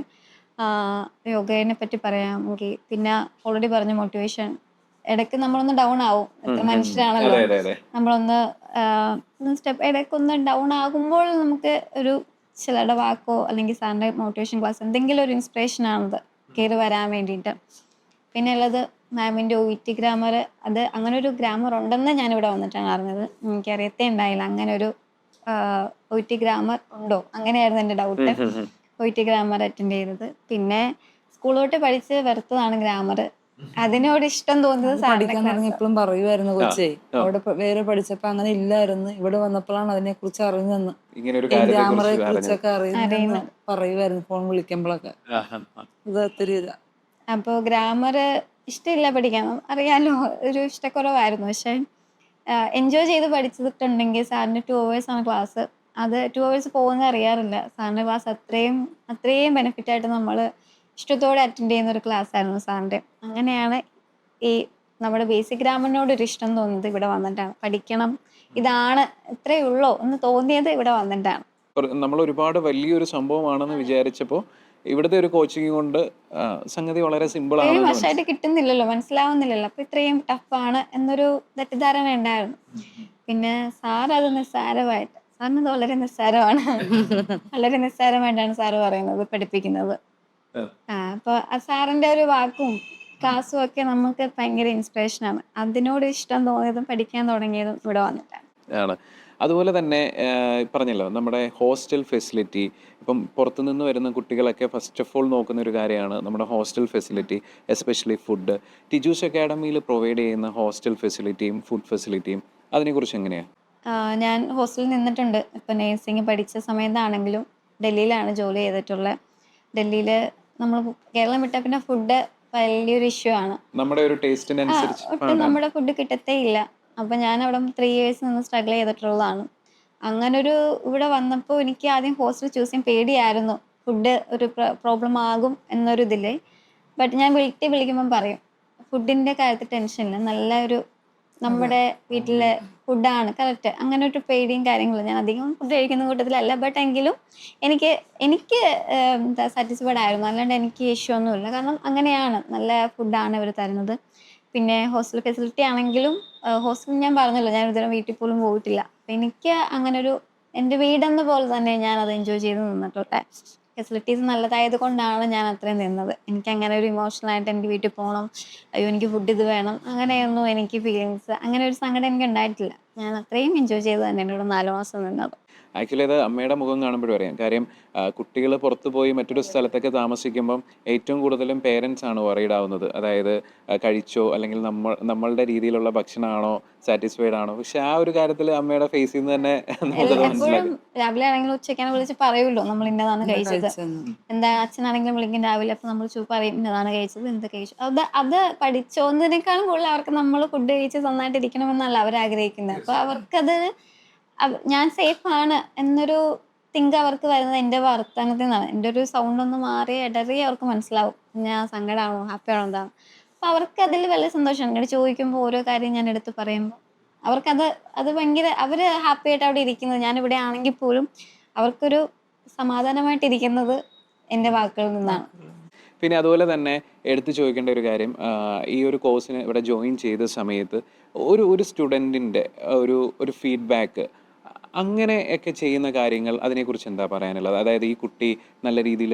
യോഗയെ പറ്റി പറയാമെങ്കിൽ പിന്നെ ഓൾറെഡി പറഞ്ഞ മോട്ടിവേഷൻ ഇടയ്ക്ക് നമ്മളൊന്ന് ഡൗൺ ആവും. മനുഷ്യരാണല്ലോ. നമ്മളൊന്ന് സ്റ്റെപ്പ് ഇടയ്ക്കൊന്ന് ഡൗൺ ആകുമ്പോൾ നമുക്ക് ഒരു ചിലരുടെ വാക്കോ അല്ലെങ്കിൽ സാറിന്റെ മോട്ടിവേഷൻ ക്ലാസ് എന്തെങ്കിലും ഒരു ഇൻസ്പിറേഷൻ ആണത് കയറി വരാൻ വേണ്ടിയിട്ട്. പിന്നെ ഉള്ളത് മാമിന്റെ ഒ ടി ഗ്രാമർ അത് അങ്ങനെ ഒരു ഗ്രാമർ ഉണ്ടെന്ന് ഞാൻ ഇവിടെ വന്നിട്ടാണ് അറിഞ്ഞത്. എനിക്കറിയത്തേ ഉണ്ടായില്ല. അങ്ങനെ ഒരു ഒ ടി ഗ്രാമർ ഉണ്ടോ? അങ്ങനെയായിരുന്നു എന്റെ doubt O T grammar attend ചെയ്തത്. പിന്നെ സ്കൂളിലോട്ട് പഠിച്ച് വെറുത്തതാണ് ഗ്രാമർ അതിനോട് ഇഷ്ടം തോന്നിയത് പഠിക്കാൻ തുടങ്ങി എപ്പോഴും പറയുമായിരുന്നു കൊച്ചേ. അവിടെ വേറെ പഠിച്ചപ്പോ അങ്ങനെ ഇല്ലായിരുന്നു. ഇവിടെ വന്നപ്പോഴാണ് അതിനെ കുറിച്ച് അറിഞ്ഞെന്ന് കുറിച്ച് കുറിച്ചൊക്കെ അറിയുന്ന പറയുമായിരുന്നു ഫോൺ വിളിക്കുമ്പോഴൊക്കെ. ഇത് ഒത്തിരി ഇതാ. അപ്പോൾ ഗ്രാമർ ഇഷ്ടമില്ല പഠിക്കാൻ. അറിയാലോ ഒരു ഇഷ്ടക്കുറവായിരുന്നു. പക്ഷെ എൻജോയ് ചെയ്ത് പഠിച്ചിട്ടുണ്ടെങ്കിൽ സാറിന് ടു അവേഴ്സ് ആണ് ക്ലാസ് അത് ടു അവേഴ്സ് പോകുന്ന അറിയാറില്ല. സാറിന്റെ ക്ലാസ് അത്രയും അത്രയും ബെനിഫിറ്റ് ആയിട്ട് നമ്മൾ ഇഷ്ടത്തോടെ അറ്റൻഡ് ചെയ്യുന്ന ഒരു ക്ലാസ് ആയിരുന്നു സാറിന്റെ. അങ്ങനെയാണ് ഈ നമ്മുടെ ബേസിക് ഗ്രാമറിനോട് ഒരു ഇഷ്ടം തോന്നുന്നത് ഇവിടെ വന്നിട്ടാണ്. പഠിക്കണം. ഇതാണ് ഇത്രയേ ഉള്ളൂ എന്ന് തോന്നിയത് ഇവിടെ വന്നിട്ടാണ്. നമ്മൾ ഒരുപാട് വലിയൊരു സംഭവമാണെന്ന് വിചാരിച്ചപ്പോൾ ഇവിടുത്തെ ഒരു കോച്ചിങ് കൊണ്ട് സംഗതി വളരെ സിമ്പിൾ ആണ് വർഷമായിട്ട് കിട്ടുന്നില്ലല്ലോ മനസ്സിലാവുന്നില്ലല്ലോ. അപ്പൊ ഇത്രയും ടഫാണ് എന്നൊരു തെറ്റിദ്ധാരണ ഉണ്ടായിരുന്നു. പിന്നെ സാർ അത് നിസ്സാരമായിട്ട് സാറിന് അത് വളരെ നിസ്സാരമാണ്. വളരെ നിസ്സാരമായിട്ടാണ് സാറ് പറയുന്നത് പഠിപ്പിക്കുന്നത്. അപ്പൊ സാറിന്റെ ഒരു വാക്കും ക്ലാസ്സും ഒക്കെ നമുക്ക് ഭയങ്കര ഇൻസ്പിറേഷൻ ആണ്. അതിനോട് ഇഷ്ടം തോന്നിയതും പഠിക്കാൻ തുടങ്ങിയതും ഇവിടെ വന്നിട്ടാണ്. ആണ്. അതുപോലെ തന്നെ പറഞ്ഞല്ലോ നമ്മുടെ ഹോസ്റ്റൽ ഫെസിലിറ്റി ഇപ്പം പുറത്തുനിന്ന് വരുന്ന കുട്ടികളൊക്കെ ഫസ്റ്റ് ഓഫ് ഓൾ നോക്കുന്ന ഒരു കാര്യമാണ് നമ്മുടെ ഹോസ്റ്റൽ ഫെസിലിറ്റി എസ്പെഷ്യലി ഫുഡ് ടിജൂസ് അക്കാഡമിയിൽ പ്രൊവൈഡ് ചെയ്യുന്ന ഹോസ്റ്റൽ ഫെസിലിറ്റിയും ഫുഡ് ഫെസിലിറ്റിയും അതിനെക്കുറിച്ച് എങ്ങനെയാണ് ഞാൻ ഹോസ്റ്റലിൽ നിന്നിട്ടുണ്ട്. ഇപ്പം നേഴ്സിംഗ് പഠിച്ച സമയത്താണെങ്കിലും ഡൽഹിയിലാണ് ജോലി ചെയ്തിട്ടുള്ളത് ഡൽഹിയിൽ നമ്മൾ കേരളം വിട്ടാൽ പിന്നെ ഫുഡ് വലിയൊരു ഇഷ്യൂ ആണ്. നമ്മുടെ ഒരു ആ, ടേസ്റ്റിനനുസരിച്ച് ഒട്ടും നമ്മുടെ ഫുഡ് കിട്ടത്തേ ഇല്ല. അപ്പൊ ഞാൻ അവിടെ ത്രീ ഇയേഴ്സ് നിന്ന് സ്ട്രഗിൾ ചെയ്തിട്ടുള്ളതാണ്. അങ്ങനൊരു ഇവിടെ വന്നപ്പോൾ എനിക്ക് ആദ്യം ഹോസ്റ്റൽ ചൂസ് ചെയ്യാൻ പേടിയായിരുന്നു. ഫുഡ് ഒരു പ്രോബ്ലം ആകും എന്നൊരു ഇതിൽ ബട്ട് ഞാൻ വീട്ടിൽ വിളിക്കുമ്പം പറയും. ഫുഡിന്റെ കാര്യത്തിൽ ടെൻഷനില്ല നല്ല ഒരു നമ്മുടെ വീട്ടിലെ ഫുഡാണ്. കറക്റ്റ് അങ്ങനെ ഒരു പേടിയും കാര്യങ്ങളും ഞാൻ അധികം ഫുഡ് കഴിക്കുന്ന കൂട്ടത്തിലല്ല. ബട്ട് എങ്കിലും എനിക്ക് എനിക്ക് എന്താ സാറ്റിസ്ഫൈഡ് ആയിരുന്നു. അല്ലാണ്ട് എനിക്ക് ഇഷ്യൂ ഒന്നുമില്ല. കാരണം അങ്ങനെയാണ്. നല്ല ഫുഡാണ് ഇവർ തരുന്നത്. പിന്നെ ഹോസ്റ്റൽ ഫെസിലിറ്റി ആണെങ്കിലും ഹോസ്റ്റൽ ഞാൻ പറഞ്ഞല്ലോ ഞാൻ ഇതുവരെ വീട്ടിൽ പോലും പോയിട്ടില്ല. അപ്പം എനിക്ക് അങ്ങനെ ഒരു എന്റെ വീടെന്ന പോലെ തന്നെ ഞാൻ അത് എൻജോയ് ചെയ്ത് നിന്നിട്ടോട്ടെ. ഫെസിലിറ്റീസ് നല്ലതായത് കൊണ്ടാണ് ഞാൻ അത്രയും നിന്നത്. എനിക്ക് അങ്ങനെ ഒരു ഇമോഷണൽ ആയിട്ട് എനിക്ക് വീട്ടിൽ പോകണം അയ്യോ എനിക്ക് ഫുഡ് ഇത് വേണം. അങ്ങനെയൊന്നും എനിക്ക് ഫീലിങ്സ് അങ്ങനെ ഒരു സങ്കടം എനിക്ക് ഉണ്ടായിട്ടില്ല ഞാൻ അത്രയും എൻജോയ് ചെയ്ത് തന്നെ ഇവിടെ നാല് മാസം നിന്നത്. ആക്ച്വലി അത് അമ്മയുടെ മുഖം കാണുമ്പോഴും അറിയാം. കാര്യം കുട്ടികൾ പുറത്തു പോയി മറ്റൊരു സ്ഥലത്തൊക്കെ താമസിക്കുമ്പം ഏറ്റവും കൂടുതലും പേരൻസ് ആണ് വറീഡാവുന്നത് ആവുന്നത്. അതായത് കഴിച്ചോ അല്ലെങ്കിൽ നമ്മൾ നമ്മളുടെ രീതിയിലുള്ള ഭക്ഷണമാണോ സാറ്റിസ്ഫൈഡ് ആണോ? പക്ഷെ ആ ഒരു കാര്യത്തിൽ അമ്മയുടെ ഫേസിൽ നിന്ന് തന്നെ നമുക്കത് എപ്പോഴും മനസ്സിലാക്കും. രാവിലെ ആണെങ്കിലും ഉച്ചയ്ക്കാണ് വിളിച്ച് പറയുമല്ലോ നമ്മൾ ഇന്നതാണ് കഴിച്ചത്. എന്താ അച്ഛനാണെങ്കിലും വിളിക്കും രാവിലെ അപ്പൊ നമ്മൾ ചൂ പറയും ഇന്നതാണ് കഴിച്ചത് എന്ത് കഴിച്ചു. അത് അത് പഠിച്ചോന്നതിനേക്കാളും കൂടുതൽ അവർക്ക് നമ്മൾ ഫുഡ് കഴിച്ച് നന്നായിട്ട് ഇരിക്കണമെന്നല്ല അവർ ആഗ്രഹിക്കുന്നത്. അപ്പൊ അവർക്കത് അവ- ഞാൻ സേഫ് ആണ് എന്നൊരു തിങ്ക് അവർക്ക് വരുന്നത് എന്റെ വർത്തമാനത്തിൽ നിന്നാണ്. എന്റെ ഒരു സൗണ്ട് ഒന്ന് മാറി ഇടറി അവർക്ക് മനസ്സിലാവും. ഞാൻ സങ്കടമാണോ ഹാപ്പി ആണോ എന്താണ്. അപ്പൊ അവർക്ക് അതിൽ വലിയ സന്തോഷമാണ് എന്നോട് ചോദിക്കുമ്പോൾ ഓരോ കാര്യം ഞാൻ എടുത്ത് പറയുമ്പോൾ അവർക്കത് അത് ഭയങ്കര അവർ ഹാപ്പി ആയിട്ട് അവിടെ ഇരിക്കുന്നത്. ഞാൻ ഇവിടെ ആണെങ്കിൽ പോലും അവർക്കൊരു സമാധാനമായിട്ട് ഇരിക്കുന്നത് എന്റെ വാക്കുകളിൽ നിന്നാണ്. പിന്നെ അതുപോലെ തന്നെ എടുത്തു ചോദിക്കേണ്ട ഒരു കാര്യം ഈ ഒരു കോഴ്സിന് ഇവിടെ ജോയിൻ ചെയ്ത സമയത്ത് ഒരു ഒരു സ്റ്റുഡന്റിന്റെ ഒരു ഒരു ഫീഡ്ബാക്ക് അങ്ങനെയൊക്കെ ചെയ്യുന്ന കാര്യങ്ങൾ അതിനെക്കുറിച്ച് എന്താ പറയാനുള്ളത്? അതായത് ഈ കുട്ടി നല്ല രീതിയിൽ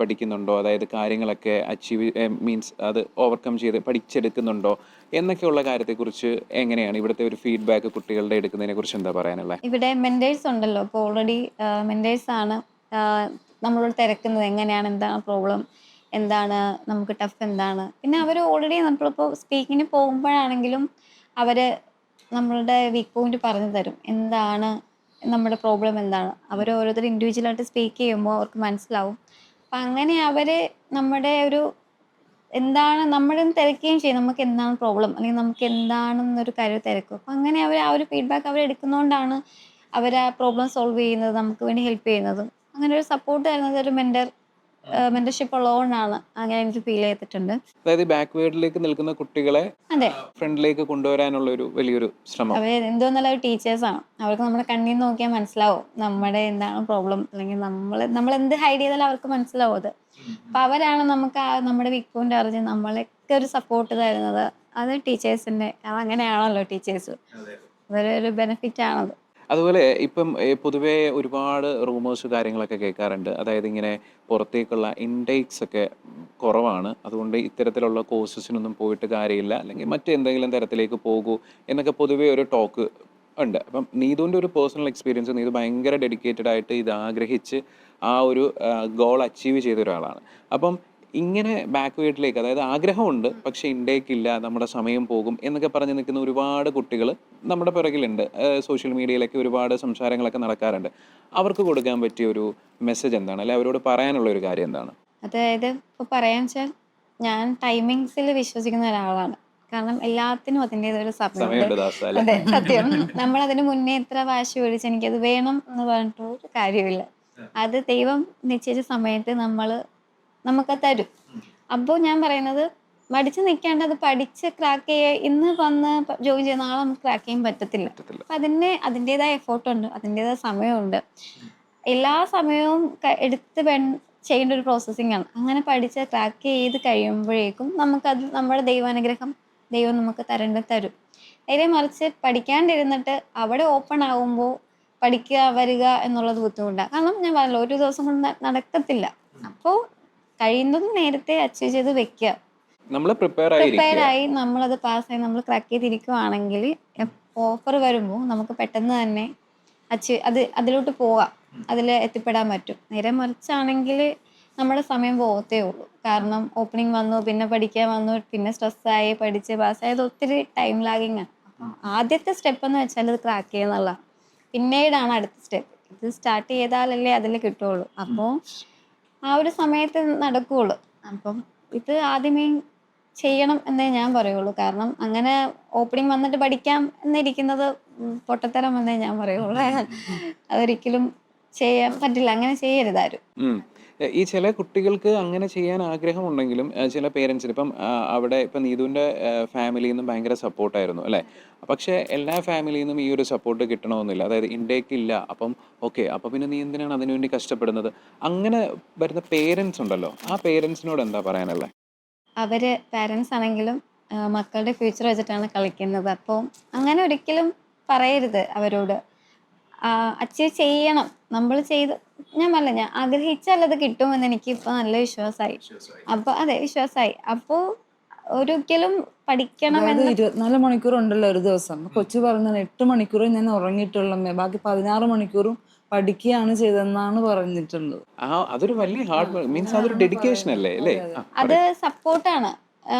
പഠിക്കുന്നുണ്ടോ? അതായത് കാര്യങ്ങളൊക്കെ അച്ചീവ് മീൻസ് അത് ഓവർകം ചെയ്ത് പഠിച്ചെടുക്കുന്നുണ്ടോ? എന്നൊക്കെയുള്ള കാര്യത്തെക്കുറിച്ച് എങ്ങനെയാണ് ഇവിടുത്തെ ഒരു ഫീഡ്ബാക്ക് കുട്ടികളുടെ എടുക്കുന്നതിനെ കുറിച്ച് എന്താ പറയാനുള്ളത് ഇവിടെ മെന്റേഴ്സ് ഉണ്ടല്ലോ. അപ്പോൾ ഓൾറെഡി മെന്റേഴ്സ് ആണ് നമ്മളോട് തിരക്കുന്നത് എങ്ങനെയാണ് എന്താണ് പ്രോബ്ലം എന്താണ് നമുക്ക് ടഫ് എന്താണ്. പിന്നെ അവർ ഓൾറെഡി നമ്മളിപ്പോൾ സ്പീക്കിങ്ങിന് പോകുമ്പോഴാണെങ്കിലും അവർ നമ്മളുടെ വീക്ക് പോയിന്റ് പറഞ്ഞു തരും എന്താണ് നമ്മുടെ പ്രോബ്ലം എന്താണ്? അവർ ഓരോരുത്തർ ഇൻഡിവിജ്വലായിട്ട് സ്പീക്ക് ചെയ്യുമ്പോൾ അവർക്ക് മനസ്സിലാവും. അപ്പം അങ്ങനെ അവർ നമ്മുടെ ഒരു എന്താണ് നമ്മളും തിരക്കുകയും ചെയ്യും. നമുക്ക് എന്താണ് പ്രോബ്ലം അല്ലെങ്കിൽ നമുക്ക് എന്താണെന്നൊരു കാര്യം തിരക്കും. അപ്പം അങ്ങനെ അവർ ആ ഒരു ഫീഡ്ബാക്ക് അവർ എടുക്കുന്നതുകൊണ്ടാണ് അവർ ആ പ്രോബ്ലം സോൾവ് ചെയ്യുന്നത് നമുക്ക് വേണ്ടി ഹെൽപ്പ് ചെയ്യുന്നതും. അങ്ങനെ ഒരു സപ്പോർട്ട് തരുന്നത് ഒരു മെന്റർ മെന്റർഷിപ്പ് ഉള്ളതുകൊണ്ടാണ് അങ്ങനെ എനിക്ക് ഫീൽ ചെയ്തിട്ടുണ്ട്. അതായത് ബാക്ക്വേർഡിലേക്ക് നിൽക്കുന്ന കുട്ടികളെ അതെ. ഫ്രണ്ടിലേക്ക് കൊണ്ടുവരാനുള്ള ഒരു വലിയൊരു ശ്രമം. അവർ എന്തോ നല്ല ടീച്ചേഴ്സ് ആണ്. അവർക്ക് നമ്മുടെ കണ്ണിൽ നോക്കിയാൽ മനസ്സിലാവും നമ്മുടെ എന്താണ് പ്രോബ്ലം അല്ലെങ്കിൽ നമ്മൾ നമ്മൾ എന്ത് ഹൈഡ് ചെയ്താലും അവർക്ക് മനസ്സിലാവും അത്. അപ്പൊ അവരാണ് നമുക്ക് നമ്മുടെ വിക്കുവിന്റെ അറിഞ്ഞ് നമ്മളൊക്കെ ഒരു സപ്പോർട്ട് തരുന്നത്. അത് ടീച്ചേഴ്സിന്റെ അങ്ങനെയാണല്ലോ ടീച്ചേഴ്സ് അതൊരു ബെനിഫിറ്റ് ആണത്. അതുപോലെ ഇപ്പം പൊതുവെ ഒരുപാട് റൂമേഴ്സ് കാര്യങ്ങളൊക്കെ കേൾക്കാറുണ്ട്. അതായത് ഇങ്ങനെ പുറത്തേക്കുള്ള ഇൻടേക്സ് ഒക്കെ കുറവാണ്. അതുകൊണ്ട് ഇത്തരത്തിലുള്ള കോഴ്സസിനൊന്നും പോയിട്ട് കാര്യമില്ല. അല്ലെങ്കിൽ മറ്റെന്തെങ്കിലും തരത്തിലേക്ക് പോകൂ എന്നൊക്കെ പൊതുവേ ഒരു ടോക്ക് ഉണ്ട്. അപ്പം നീതുവിന്റെ ഒരു പേഴ്സണൽ എക്സ്പീരിയൻസ് നീതു ഭയങ്കര ഡെഡിക്കേറ്റഡ് ആയിട്ട് ഇത് ആഗ്രഹിച്ച് ആ ഒരു ഗോൾ അച്ചീവ് ചെയ്ത ഒരാളാണ് അപ്പം ഇങ്ങനെ ബാക്ക് വേർഡിലേക്ക് അതായത് ആഗ്രഹമുണ്ട് പക്ഷേ ഇൻടേക്ക് ഇല്ല നമ്മുടെ സമയം പോകും എന്നൊക്കെ പറഞ്ഞ് നിൽക്കുന്ന ഒരുപാട് കുട്ടികൾ നമ്മുടെ പിറകിലുണ്ട്. സോഷ്യൽ മീഡിയയിലൊക്കെ ഒരുപാട് സംസാരങ്ങളൊക്കെ നടക്കാറുണ്ട്. അവർക്ക് കൊടുക്കാൻ പറ്റിയ ഒരു മെസ്സേജ് എന്താണ്? അല്ലെ അവരോട് പറയാനുള്ള ഒരു കാര്യം എന്താണ്? അതായത് ഇപ്പോൾ പറയാൻ വെച്ചാൽ ഞാൻ ടൈമിങ്സിൽ വിശ്വസിക്കുന്ന ഒരാളാണ്. കാരണം എല്ലാത്തിനും അതിന്റെതൊരു സമയമുണ്ട്. അതെ സത്യം. നമ്മൾ അതിന് മുന്നേ എത്ര വാശി പിടിച്ച് എനിക്കത് വേണം എന്ന് പറഞ്ഞിട്ട് ഒരു കാര്യമില്ല അത് ദൈവം നിശ്ചയിച്ച സമയത്ത് നമ്മൾ നമുക്ക് തരും. അപ്പോൾ ഞാൻ പറയുന്നത് മടിച്ചു നിൽക്കാണ്ട് അത് പഠിച്ച് ക്രാക്ക് ചെയ്യുക ഇന്ന് വന്ന് ജോയിൻ ചെയ്യുന്ന ആളെ നമുക്ക് ക്രാക്ക് ചെയ്യാൻ പറ്റത്തില്ല. അപ്പം അതിന് അതിന്റെതായ എഫേർട്ട് ഉണ്ട് അതിന്റെതായ സമയമുണ്ട്. എല്ലാ സമയവും എടുത്ത് വേ ചെയ്യേണ്ട ഒരു പ്രോസസ്സിംഗ് ആണ്. അങ്ങനെ പഠിച്ച് ക്രാക്ക് ചെയ്ത് കഴിയുമ്പോഴേക്കും നമുക്കത് നമ്മുടെ ദൈവാനുഗ്രഹം ദൈവം നമുക്ക് തരേണ്ട തരും. നേരെ മറിച്ച് പഠിക്കാണ്ടിരുന്നിട്ട് അവിടെ ഓപ്പൺ ആകുമ്പോൾ പഠിക്കുക വരിക എന്നുള്ളത് ബുദ്ധിമുട്ടാണ് കാരണം ഞാൻ പറഞ്ഞല്ലോ ഒരു ദിവസം കൊണ്ട് നടക്കത്തില്ല. അപ്പോൾ കഴിയുന്നതും നേരത്തെ അച്ചീവ് ചെയ്ത് വെക്കുക. നമ്മൾ പ്രിപ്പയർ പ്രിപ്പയർ ആയി നമ്മളത് പാസ്സായി നമ്മൾ ക്രാക്ക് ചെയ്തിരിക്കുവാണെങ്കിൽ ഓഫർ വരുമ്പോൾ നമുക്ക് പെട്ടെന്ന് തന്നെ അച്ചീവ് അത് അതിലോട്ട് പോകാം. അതിൽ എത്തിപ്പെടാൻ പറ്റും. നേരെ മറിച്ചാണെങ്കിൽ നമ്മുടെ സമയം പോകത്തേ ഉള്ളൂ. കാരണം ഓപ്പണിംഗ് വന്നു പിന്നെ പഠിക്കാൻ വന്നു പിന്നെ സ്ട്രെസ്സായി പഠിച്ച് പാസ്സായത് ഒത്തിരി ടൈം ലാഗിങ് ആണ്. ആദ്യത്തെ സ്റ്റെപ്പ് എന്ന് വെച്ചാൽ ഇത് ക്രാക്ക് ചെയ്യുന്നുള്ള പിന്നീടാണ് അടുത്ത സ്റ്റെപ്പ് ഇത് സ്റ്റാർട്ട് ചെയ്താലല്ലേ അതിൽ കിട്ടുള്ളൂ അപ്പോൾ ആ ഒരു സമയത്ത് നടക്കുകയുള്ളൂ അപ്പം ഇത് ആദ്യമേ ചെയ്യണം എന്നേ ഞാൻ പറയുള്ളൂ. കാരണം അങ്ങനെ ഓപ്പണിംഗ് വന്നിട്ട് പഠിക്കാം എന്നിരിക്കുന്നത് പൊട്ടത്തരം എന്നേ ഞാൻ പറയുള്ളൂ. അതൊരിക്കലും ചെയ്യാൻ പറ്റില്ല. അങ്ങനെ ചെയ്യരുത് ആരും ഉം. എ, ഈ ചില കുട്ടികൾക്ക് അങ്ങനെ ചെയ്യാൻ ആഗ്രഹമുണ്ടെങ്കിലും ചില പേരൻസിന് ഇപ്പം അവിടെ ഇപ്പം നീതുവിന്റെ ഫാമിലിയിൽ നിന്നും ഭയങ്കര സപ്പോർട്ടായിരുന്നു അല്ലേ? പക്ഷേ എല്ലാ ഫാമിലിയിൽ നിന്നും ഈ ഒരു സപ്പോർട്ട് കിട്ടണമെന്നില്ല. അതായത് ഇൻഡേക്ക് ഇല്ല. അപ്പം ഓക്കെ അപ്പം പിന്നെ നീ എന്തിനാണ് അതിനുവേണ്ടി കഷ്ടപ്പെടുന്നത്? അങ്ങനെ വരുന്ന പേരൻസ് ഉണ്ടല്ലോ. ആ പേരൻസിനോട് എന്താ പറയാനല്ലേ അവർ പേരൻസ് ആണെങ്കിലും മക്കളുടെ ഫ്യൂച്ചർ വെച്ചിട്ടാണ് കളിക്കുന്നത്. അപ്പം അങ്ങനെ ഒരിക്കലും പറയരുത് അവരോട്. അച്ചീവ് ചെയ്യണം. നമ്മൾ ചെയ്ത് ഞാൻ പറഞ്ഞ ഞാൻ ആഗ്രഹിച്ചാൽ അത് കിട്ടുമെന്ന് എനിക്ക് ഇപ്പൊ നല്ല വിശ്വാസമായി അപ്പൊ അതെ വിശ്വാസമായി അപ്പോ ഒരിക്കലും പഠിക്കണം എന്ന് ഇരുപത്തിനാല് മണിക്കൂർ ഉണ്ടല്ലോ ഒരു ദിവസം. കൊച്ചു പറഞ്ഞത് എട്ട് മണിക്കൂർ ഞാൻ ഉറങ്ങിയിട്ടുള്ള ബാക്കി പതിനാറ് മണിക്കൂറും പഠിക്കുകയാണ് ചെയ്തെന്നാണ് പറഞ്ഞിട്ടുള്ളത്. ആ അതൊരു വലിയ ഹാർഡ് മീൻസ് അതൊരു ഡെഡിക്കേഷൻ അല്ലേ അല്ലേ? അത് സപ്പോർട്ടാണ്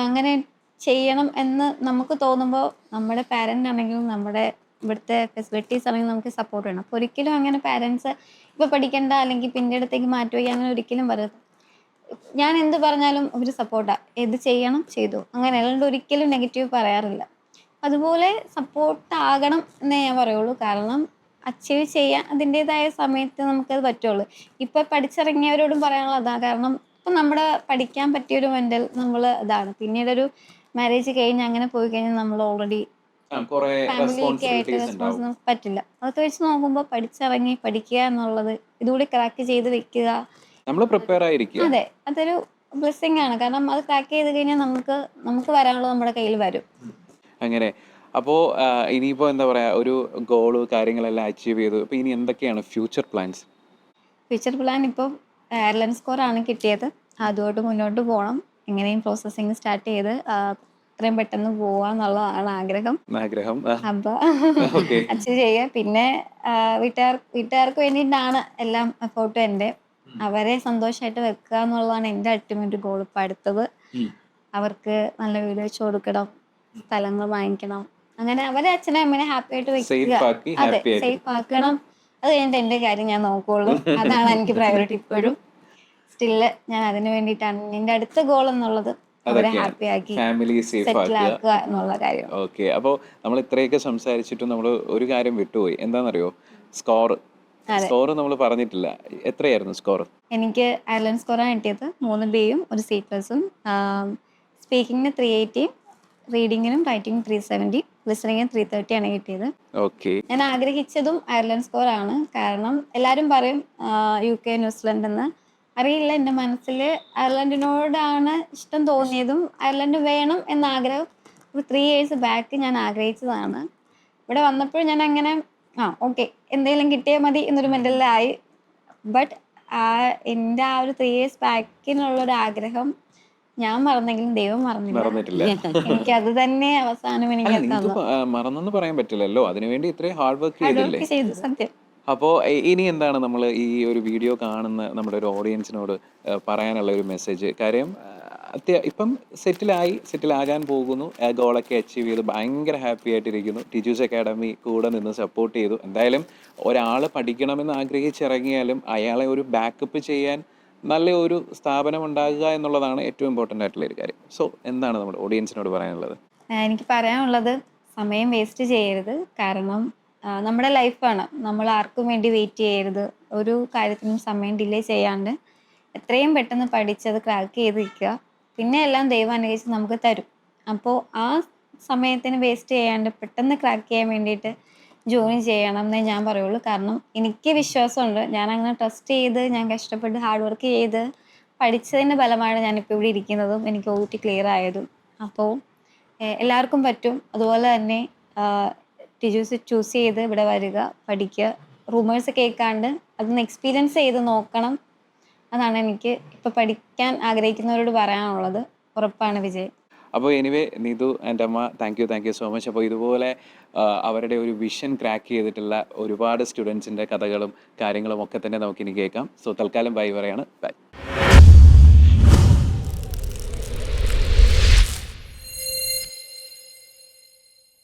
അങ്ങനെ ചെയ്യണം എന്ന് നമുക്ക് തോന്നുമ്പോൾ നമ്മുടെ പാരന്റ് ആണെങ്കിലും നമ്മുടെ ഇവിടുത്തെ ഫെസിലിറ്റീസ് അല്ലെങ്കിൽ നമുക്ക് സപ്പോർട്ട് വേണം. അപ്പോൾ ഒരിക്കലും അങ്ങനെ പാരൻസ് ഇപ്പോൾ പഠിക്കേണ്ട അല്ലെങ്കിൽ പിന്നീടത്തേക്ക് മാറ്റുകയോ അങ്ങനെ ഒരിക്കലും പറയരുത് ഞാൻ എന്ത് പറഞ്ഞാലും അവർ സപ്പോർട്ടാണ് എന്ത് ചെയ്യണം ചെയ്തു. അങ്ങനെ അല്ലാണ്ട് ഒരിക്കലും നെഗറ്റീവ് പറയാറില്ല. അതുപോലെ സപ്പോർട്ട് ആകണം എന്നേ ഞാൻ പറയുള്ളൂ. കാരണം അച്ചീവ് ചെയ്യാൻ അതിന്റെതായ സമയത്ത് നമുക്കത് പറ്റുള്ളൂ. ഇപ്പോൾ പഠിച്ചിറങ്ങിയവരോടും പറയാനുള്ളത് അതാ. കാരണം ഇപ്പം നമ്മുടെ പഠിക്കാൻ പറ്റിയൊരു മെന്റൽ നമ്മൾ ഇതാണ്. പിന്നീടൊരു മാരേജ് കഴിഞ്ഞ് അങ്ങനെ പോയി കഴിഞ്ഞാൽ നമ്മൾ ഓൾറെഡി ഫാമിലിയൊക്കെ ആയിട്ട് റെസ്പോൺസ് പറ്റില്ല. അതൊക്കെ വെച്ച് നോക്കുമ്പോൾ പഠിച്ചിറങ്ങി പഠിക്കുക എന്നുള്ളത് ഇതുകൂടി ക്രാക്ക് ചെയ്ത് വെക്കുക. നമ്മൾ പ്രിപ്പയർ ആയിരിക്കുക. അതെ അതൊരു ബ്ലെസ്സിങ് ആണ്. കാരണം അത് ക്രാക്ക് ചെയ്ത് കഴിഞ്ഞാൽ നമുക്ക് നമുക്ക് വരാനുള്ളത് നമ്മുടെ കയ്യിൽ വരും. അങ്ങനെ. അപ്പോൾ ഇനിയിപ്പോൾ എന്താ പറയാ ഒരു ഗോൾ കാര്യങ്ങളെല്ലാം അച്ചീവ് ചെയ്തു. അപ്പോൾ ഇനി എന്തൊക്കെയാണ് ഫ്യൂച്ചർ പ്ലാൻസ് ഫ്യൂച്ചർ പ്ലാൻ ഇപ്പോൾ എയർലൈൻ സ്കോർ ആണ് കിട്ടിയത്. അതുമായിട്ട് മുന്നോട്ട് പോകണം എങ്ങനെയും പ്രോസസ്സിങ് സ്റ്റാർട്ട് ചെയ്ത് എത്രയും പെട്ടെന്ന് പോവാന്നുള്ളതാണ് ആഗ്രഹം. ആഗ്രഹം. അപ്പൊ അച്ഛൻ ചെയ്യ. ചെയ്യുക പിന്നെ വീട്ടുകാർ വീട്ടുകാർക്ക് വേണ്ടിയിട്ടാണ് എല്ലാം എഫോർട്ടും എന്റെ അവരെ സന്തോഷമായിട്ട് വെക്കുക എന്നുള്ളതാണ് എന്റെ അൾട്ടിമേറ്റ് ഗോൾ. ഇപ്പൊ അടുത്തത് അവർക്ക് നല്ല വീട് വെച്ച് കൊടുക്കണം സ്ഥലങ്ങൾ വാങ്ങിക്കണം. അങ്ങനെ അവരെ അച്ഛനെ അമ്മനെ ഹാപ്പി ആയിട്ട് വെക്കുക. അതെ സേഫ് ആക്കണം. അത് കഴിഞ്ഞിട്ട് എന്റെ കാര്യം ഞാൻ നോക്കുള്ളൂ. അതാണ് എനിക്ക് പ്രയോറിറ്റി ഇപ്പോഴും. സ്റ്റില്ല് ഞാൻ അതിന് വേണ്ടിയിട്ടാണ്. എന്റെ അടുത്ത ഗോൾ എന്നുള്ളത് അവരെ അതൊക്കെയാണ്. ഹാപ്പി ആക്കി ഫാമിലി സേഫ് ആക്കുക. എന്നുള്ള കാര്യം. ഓക്കെ അപ്പോൾ നമ്മൾ ഇത്രയൊക്കെ സംസാരിച്ചിട്ടും നമ്മൾ ഒരു കാര്യം വിട്ടുപോയി. എന്താണെന്നറിയോ? സ്കോർ. സ്കോർ നമ്മൾ പറഞ്ഞിട്ടില്ല. എത്രയായിരുന്നു സ്കോർ എനിക്ക് അയർലൻഡ് സ്കോറാണ് കിട്ടിയത്. മൂന്ന് ബിയും ഒരു സി പ്ലസും സ്പീക്കിങ്ങിന് ത്രീ എയ്റ്റിയും റീഡിങ്ങിനും റൈറ്റിംഗ് ത്രീ സെവന്റി ലിസണിങ്ങിന് ത്രീ തേർട്ടി ആണ് കിട്ടിയത്. ഓക്കെ ഞാൻ ആഗ്രഹിച്ചതും അയർലൻഡ് സ്കോർ ആണ്. കാരണം എല്ലാവരും പറയും യു കെ ന്യൂസിലൻഡ് എന്ന്. അറിയില്ല എന്റെ മനസ്സിൽ അയർലൻഡിനോടാണ് ഇഷ്ടം തോന്നിയതും അയർലൻഡ് വേണം എന്ന ആഗ്രഹം ഒരു ത്രീ ഇയേഴ്സ് ബാക്ക് ഞാൻ ആഗ്രഹിച്ചതാണ്. ഇവിടെ വന്നപ്പോൾ ഞാൻ അങ്ങനെ ആ ഓക്കെ എന്തെങ്കിലും കിട്ടിയാൽ മതി എന്നൊരു മെന്റലിലായി ബട്ട് ആ എന്റെ ആ ഒരു ത്രീ ഇയേഴ്സ് ബാക്കിനുള്ള ഒരു ആഗ്രഹം ഞാൻ മറന്നെങ്കിലും ദൈവം മറന്നില്ല. എനിക്ക് അത് തന്നെ അവസാനം എനിക്ക് മറന്നെന്ന് പറയാൻ പറ്റില്ലല്ലോ. അതിനുവേണ്ടി ഇത്രയും ഹാർഡ് വർക്ക് ചെയ്തില്ലേ സത്യം. അപ്പോൾ ഇനി എന്താണ് നമ്മൾ ഈ ഒരു വീഡിയോ കാണുന്ന നമ്മുടെ ഒരു ഓഡിയൻസിനോട് പറയാനുള്ള ഒരു മെസ്സേജ് കാര്യം അത്യ ഇപ്പം സെറ്റിലായി സെറ്റിലാകാൻ പോകുന്നു. ഗോളൊക്കെ അച്ചീവ് ചെയ്ത് ഭയങ്കര ഹാപ്പി ആയിട്ടിരിക്കുന്നു. ടീച്ചേഴ്സ് അക്കാഡമി കൂടെ നിന്ന് സപ്പോർട്ട് ചെയ്തു. എന്തായാലും ഒരാൾ പഠിക്കണമെന്ന് ആഗ്രഹിച്ചിറങ്ങിയാലും അയാളെ ഒരു ബാക്കപ്പ് ചെയ്യാൻ നല്ല ഒരു സ്ഥാപനം ഉണ്ടാകുക എന്നുള്ളതാണ് ഏറ്റവും ഇമ്പോർട്ടന്റ് ആയിട്ടുള്ള ഒരു കാര്യം. സോ എന്താണ് നമ്മുടെ ഓഡിയൻസിനോട് പറയാനുള്ളത്? എനിക്ക് പറയാനുള്ളത് സമയം വേസ്റ്റ് ചെയ്യരുത്. കാരണം നമ്മുടെ ലൈഫാണ്. നമ്മൾ ആർക്കും വേണ്ടി വെയിറ്റ് ചെയ്യരുത്. ഒരു കാര്യത്തിനും സമയം ഡിലേ ചെയ്യാണ്ട് എത്രയും പെട്ടെന്ന് പഠിച്ചത് ക്രാക്ക് ചെയ്ത് പിന്നെ എല്ലാം ദൈവം അനുഗ്രഹിച്ച് നമുക്ക് തരും. അപ്പോൾ ആ സമയത്തിന് വേസ്റ്റ് ചെയ്യാണ്ട് പെട്ടെന്ന് ക്രാക്ക് ചെയ്യാൻ വേണ്ടിയിട്ട് ജോയിൻ ചെയ്യണം എന്നേ ഞാൻ പറയുള്ളൂ. കാരണം എനിക്ക് വിശ്വാസമുണ്ട്. ഞാൻ അങ്ങനെ ട്രസ്റ്റ് ചെയ്ത് ഞാൻ കഷ്ടപ്പെട്ട് ഹാർഡ് വർക്ക് ചെയ്ത് പഠിച്ചതിന്റെ ഫലമാണ് ഞാനിപ്പോൾ ഇവിടെ ഇരിക്കുന്നതും എനിക്ക് ഓ ടി ക്ലിയർ ആയതും അപ്പോൾ എല്ലാവർക്കും പറ്റും. അതുപോലെ തന്നെ ടീച്ചേഴ്സ് ചൂസ് ചെയ്ത് ഇവിടെ വരിക പഠിക്കുക. റൂമേഴ്സ് കേൾക്കാണ്ട് അതൊന്ന് എക്സ്പീരിയൻസ് ചെയ്ത് നോക്കണം അതാണ് എനിക്ക് ഇപ്പം പഠിക്കാൻ ആഗ്രഹിക്കുന്നവരോട് പറയാനുള്ളത്. ഉറപ്പാണ് വിജയ്. അപ്പോൾ എനിവേ നീതു എന്റെ അമ്മ thank you thank you so much അപ്പോൾ ഇതുപോലെ അവരുടെ ഒരു വിഷൻ ക്രാക്ക് ചെയ്തിട്ടുള്ള ഒരുപാട് സ്റ്റുഡൻസിന്റെ കഥകളും കാര്യങ്ങളും ഒക്കെ തന്നെ നമുക്കിനി കേൾക്കാം. സോ തൽക്കാലം ബൈ പറയാണ്. ബൈ